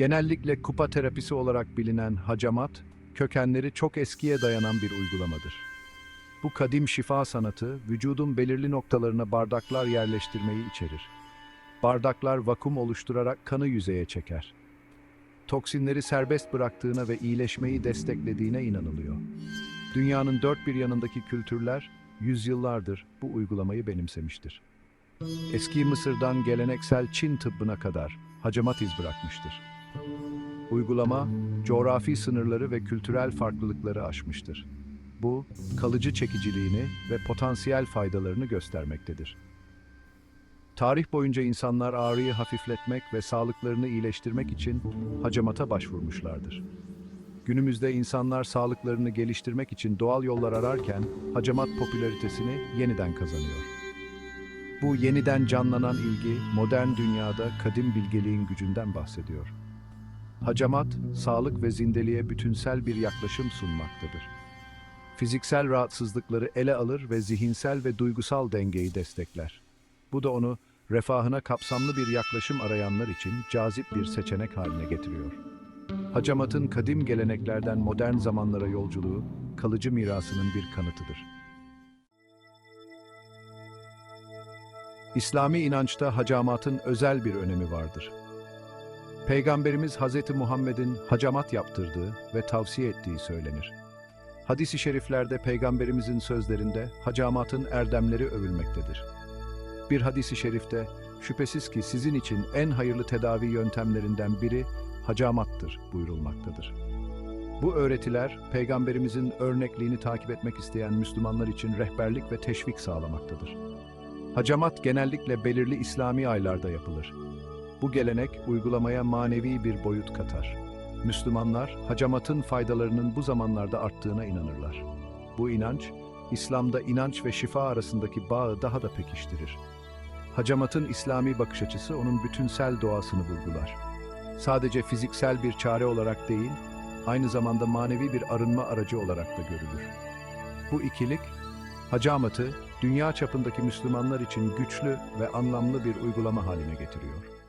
Genellikle kupa terapisi olarak bilinen hacamat, kökenleri çok eskiye dayanan bir uygulamadır. Bu kadim şifa sanatı, vücudun belirli noktalarına bardaklar yerleştirmeyi içerir. Bardaklar vakum oluşturarak kanı yüzeye çeker. Toksinleri serbest bıraktığına ve iyileşmeyi desteklediğine inanılıyor. Dünyanın dört bir yanındaki kültürler, yüzyıllardır bu uygulamayı benimsemiştir. Eski Mısır'dan geleneksel Çin tıbbına kadar hacamat iz bırakmıştır. Uygulama, coğrafi sınırları ve kültürel farklılıkları aşmıştır. Bu, kalıcı çekiciliğini ve potansiyel faydalarını göstermektedir. Tarih boyunca insanlar ağrıyı hafifletmek ve sağlıklarını iyileştirmek için hacamata başvurmuşlardır. Günümüzde insanlar sağlıklarını geliştirmek için doğal yollar ararken hacamat popülaritesini yeniden kazanıyor. Bu yeniden canlanan ilgi modern dünyada kadim bilgeliğin gücünden bahsediyor. Hacamat, sağlık ve zindeliğe bütünsel bir yaklaşım sunmaktadır. Fiziksel rahatsızlıkları ele alır ve zihinsel ve duygusal dengeyi destekler. Bu da onu refahına kapsamlı bir yaklaşım arayanlar için cazip bir seçenek haline getiriyor. Hacamat'ın kadim geleneklerden modern zamanlara yolculuğu, kalıcı mirasının bir kanıtıdır. İslami inançta hacamatın özel bir önemi vardır. Peygamberimiz Hz. Muhammed'in hacamat yaptırdığı ve tavsiye ettiği söylenir. Hadis-i şeriflerde Peygamberimizin sözlerinde hacamatın erdemleri övülmektedir. Bir hadis-i şerifte şüphesiz ki sizin için en hayırlı tedavi yöntemlerinden biri hacamattır buyurulmaktadır. Bu öğretiler Peygamberimizin örnekliğini takip etmek isteyen Müslümanlar için rehberlik ve teşvik sağlamaktadır. Hacamat genellikle belirli İslami aylarda yapılır. Bu gelenek uygulamaya manevi bir boyut katar. Müslümanlar hacamatın faydalarının bu zamanlarda arttığına inanırlar. Bu inanç, İslam'da inanç ve şifa arasındaki bağı daha da pekiştirir. Hacamatın İslami bakış açısı onun bütünsel doğasını vurgular. Sadece fiziksel bir çare olarak değil, aynı zamanda manevi bir arınma aracı olarak da görülür. Bu ikilik, hacamatı dünya çapındaki Müslümanlar için güçlü ve anlamlı bir uygulama haline getiriyor.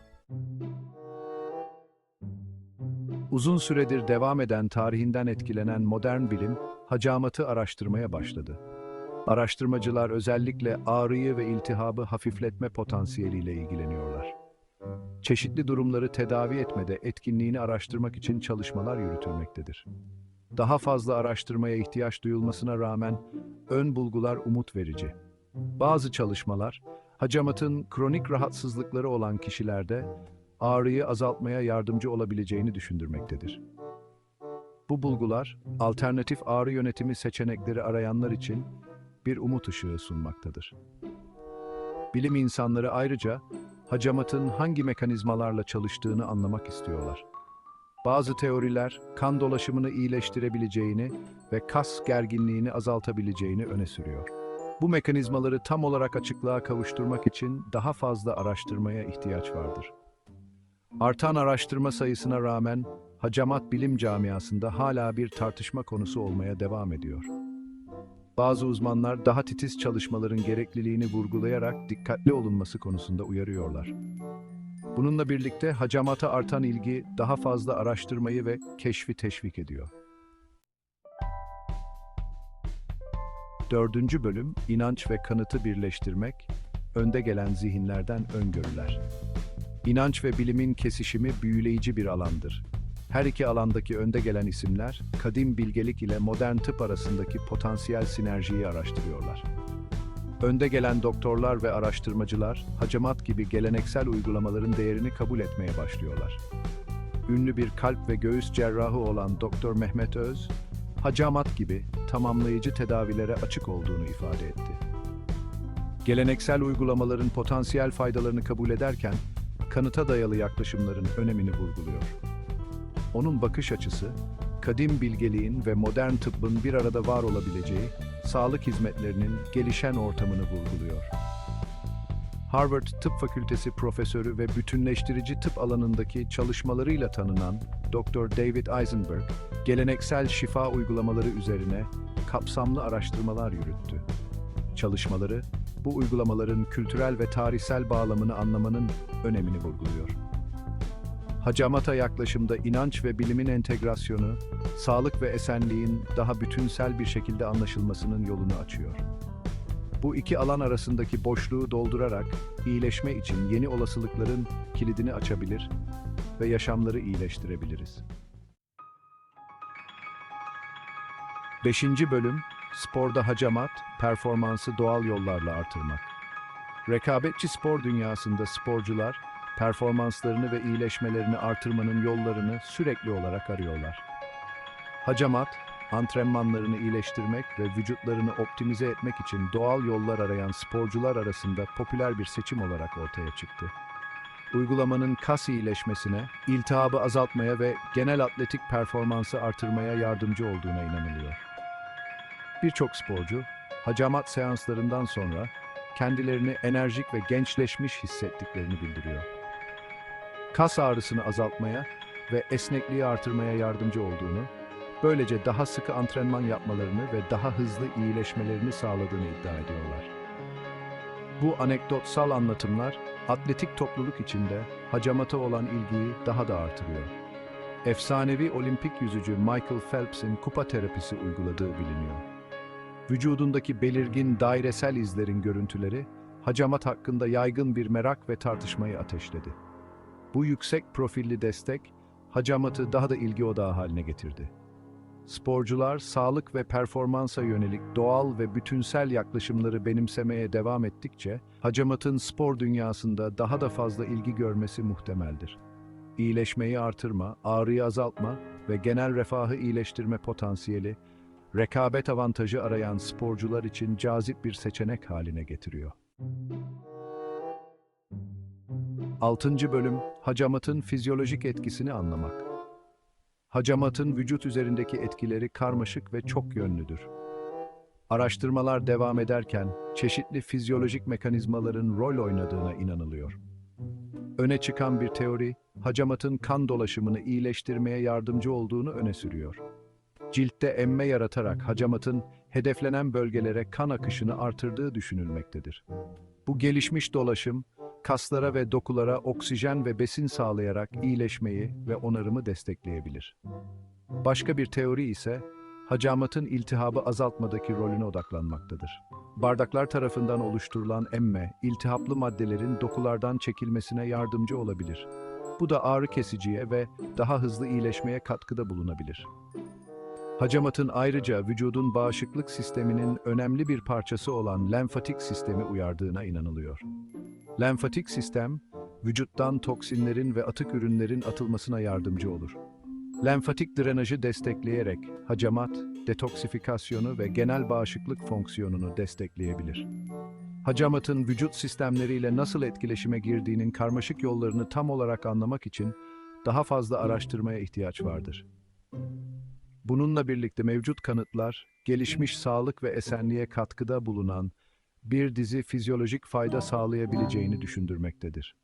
Uzun süredir devam eden tarihinden etkilenen modern bilim, hacamatı araştırmaya başladı. Araştırmacılar özellikle ağrıyı ve iltihabı hafifletme potansiyeliyle ilgileniyorlar. Çeşitli durumları tedavi etmede etkinliğini araştırmak için çalışmalar yürütülmektedir. Daha fazla araştırmaya ihtiyaç duyulmasına rağmen ön bulgular umut verici. Bazı çalışmalar, hacamatın kronik rahatsızlıkları olan kişilerde ağrıyı azaltmaya yardımcı olabileceğini düşündürmektedir. Bu bulgular, alternatif ağrı yönetimi seçenekleri arayanlar için bir umut ışığı sunmaktadır. Bilim insanları ayrıca hacamatın hangi mekanizmalarla çalıştığını anlamak istiyorlar. Bazı teoriler kan dolaşımını iyileştirebileceğini ve kas gerginliğini azaltabileceğini öne sürüyor. Bu mekanizmaları tam olarak açıklığa kavuşturmak için daha fazla araştırmaya ihtiyaç vardır. Artan araştırma sayısına rağmen hacamat bilim camiasında hala bir tartışma konusu olmaya devam ediyor. Bazı uzmanlar daha titiz çalışmaların gerekliliğini vurgulayarak dikkatli olunması konusunda uyarıyorlar. Bununla birlikte hacamata artan ilgi daha fazla araştırmayı ve keşfi teşvik ediyor. Dördüncü bölüm, inanç ve kanıtı birleştirmek, önde gelen zihinlerden öngörüler. İnanç ve bilimin kesişimi büyüleyici bir alandır. Her iki alandaki önde gelen isimler, kadim bilgelik ile modern tıp arasındaki potansiyel sinerjiyi araştırıyorlar. Önde gelen doktorlar ve araştırmacılar, hacamat gibi geleneksel uygulamaların değerini kabul etmeye başlıyorlar. Ünlü bir kalp ve göğüs cerrahı olan Doktor Mehmet Öz, hacamat gibi tamamlayıcı tedavilere açık olduğunu ifade etti. Geleneksel uygulamaların potansiyel faydalarını kabul ederken, kanıta dayalı yaklaşımların önemini vurguluyor. Onun bakış açısı, kadim bilgeliğin ve modern tıbbın bir arada var olabileceği sağlık hizmetlerinin gelişen ortamını vurguluyor. Harvard Tıp Fakültesi profesörü ve bütünleştirici tıp alanındaki çalışmalarıyla tanınan Dr. David Eisenberg, geleneksel şifa uygulamaları üzerine kapsamlı araştırmalar yürüttü. Çalışmaları, bu uygulamaların kültürel ve tarihsel bağlamını anlamanın önemini vurguluyor. Hacamata yaklaşımda inanç ve bilimin entegrasyonu, sağlık ve esenliğin daha bütünsel bir şekilde anlaşılmasının yolunu açıyor. Bu iki alan arasındaki boşluğu doldurarak iyileşme için yeni olasılıkların kilidini açabilir ve yaşamları iyileştirebiliriz. 5. bölüm Sporda hacamat, performansı doğal yollarla artırmak. Rekabetçi spor dünyasında sporcular, performanslarını ve iyileşmelerini artırmanın yollarını sürekli olarak arıyorlar. Hacamat, antrenmanlarını iyileştirmek ve vücutlarını optimize etmek için doğal yollar arayan sporcular arasında popüler bir seçim olarak ortaya çıktı. Uygulamanın kas iyileşmesine, iltihabı azaltmaya ve genel atletik performansı artırmaya yardımcı olduğuna inanılıyor. Birçok sporcu, hacamat seanslarından sonra kendilerini enerjik ve gençleşmiş hissettiklerini bildiriyor. Kas ağrısını azaltmaya ve esnekliği artırmaya yardımcı olduğunu, böylece daha sıkı antrenman yapmalarını ve daha hızlı iyileşmelerini sağladığını iddia ediyorlar. Bu anekdotsal anlatımlar, atletik topluluk içinde hacamata olan ilgiyi daha da artırıyor. Efsanevi olimpik yüzücü Michael Phelps'in kupa terapisi uyguladığı biliniyor. Vücudundaki belirgin dairesel izlerin görüntüleri, hacamat hakkında yaygın bir merak ve tartışmayı ateşledi. Bu yüksek profilli destek, hacamatı daha da ilgi odağı haline getirdi. Sporcular, sağlık ve performansa yönelik doğal ve bütünsel yaklaşımları benimsemeye devam ettikçe, hacamatın spor dünyasında daha da fazla ilgi görmesi muhtemeldir. İyileşmeyi artırma, ağrıyı azaltma ve genel refahı iyileştirme potansiyeli, rekabet avantajı arayan sporcular için cazip bir seçenek haline getiriyor. 6. bölüm Hacamatın fizyolojik etkisini anlamak. Hacamatın vücut üzerindeki etkileri karmaşık ve çok yönlüdür. Araştırmalar devam ederken çeşitli fizyolojik mekanizmaların rol oynadığına inanılıyor. Öne çıkan bir teori, hacamatın kan dolaşımını iyileştirmeye yardımcı olduğunu öne sürüyor. Ciltte emme yaratarak hacamatın hedeflenen bölgelere kan akışını artırdığı düşünülmektedir. Bu gelişmiş dolaşım, kaslara ve dokulara oksijen ve besin sağlayarak iyileşmeyi ve onarımı destekleyebilir. Başka bir teori ise hacamatın iltihabı azaltmadaki rolüne odaklanmaktadır. Bardaklar tarafından oluşturulan emme, iltihaplı maddelerin dokulardan çekilmesine yardımcı olabilir. Bu da ağrı kesiciye ve daha hızlı iyileşmeye katkıda bulunabilir. Hacamatın ayrıca vücudun bağışıklık sisteminin önemli bir parçası olan lenfatik sistemi uyardığına inanılıyor. Lenfatik sistem, vücuttan toksinlerin ve atık ürünlerin atılmasına yardımcı olur. Lenfatik drenajı destekleyerek hacamat, detoksifikasyonu ve genel bağışıklık fonksiyonunu destekleyebilir. Hacamatın vücut sistemleriyle nasıl etkileşime girdiğinin karmaşık yollarını tam olarak anlamak için daha fazla araştırmaya ihtiyaç vardır. Bununla birlikte mevcut kanıtlar, gelişmiş sağlık ve esenliğe katkıda bulunan bir dizi fizyolojik fayda sağlayabileceğini düşündürmektedir.